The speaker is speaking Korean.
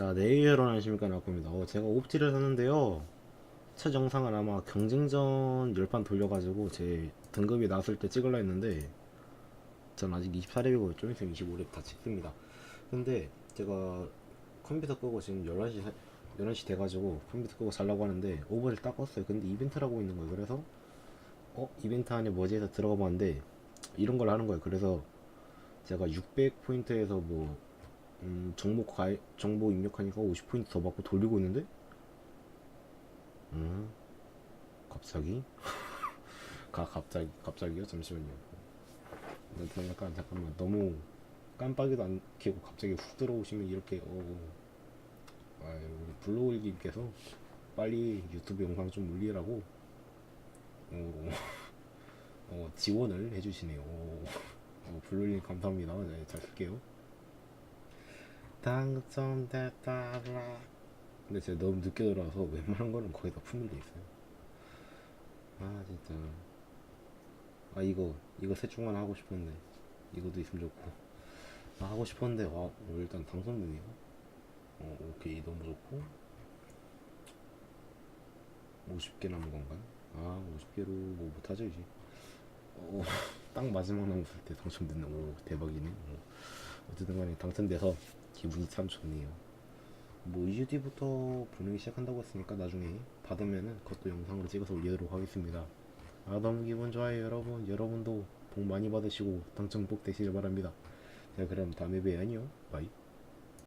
자, 내일 일어나십니까 나옵니다. 어, 제가 옵티를 샀는데요. 첫 영상은 아마 경쟁전 열판 돌려가지고 제 등급이 나왔을 때 찍으려 했는데 전 아직 24렙이고 좀 있으면 25렙 다 찍습니다. 근데 제가 컴퓨터 끄고 지금 11시, 사- 11시 돼가지고 컴퓨터 끄고 살라고 하는데 오버를 딱 껐어요. 근데 이벤트라고 있는 거예요. 그래서 어? 이벤트 안에 뭐지 해서 들어가 봤는데 이런 걸 하는 거예요. 그래서 제가 600포인트에서 뭐 음, 정보 가 정보 입력하니까 50포인트 더 받고 돌리고 있는데 음 갑자기 가 갑자기 갑자기요 잠시만요 일단 약간 잠깐만 너무 깜빡이도 안 켜고 갑자기 훅 들어오시면 이렇게 어 아, 우리 블로우일님께서 빨리 유튜브 영상 좀 올리라고 어, 어, 지원을 해주시네요. 어, 어, 블루님 감사합니다. 네, 잘 쓸게요. 당첨됐다라. 근데 제가 너무 늦게 들어와서 웬만한 거는 거의 다 품밀돼 있어요. 아 진짜. 아 이거 이거 셋중 하나 하고 싶었는데 이것도 있으면 좋고. 아 하고 싶었는데 와 어, 일단 당선되네요. 어 오케이 너무 좋고. 50개 남은 건가요? 아 50개로 뭐 못하죠 이제. 어, 딱 마지막 남았을 때 당첨됐네. 오 대박이네. 어. 어쨌든 간에 당첨돼서 기분이 참 좋네요. 뭐 2주 뒤부터 분위기 시작한다고 했으니까 나중에 받으면은 그것도 영상으로 찍어서 올리도록 하겠습니다. 아 너무 기분 좋아요 여러분. 여러분도 복 많이 받으시고 당첨 꼭 되시길 바랍니다. 자 그럼 다음에 봬요. 안녕. 바이.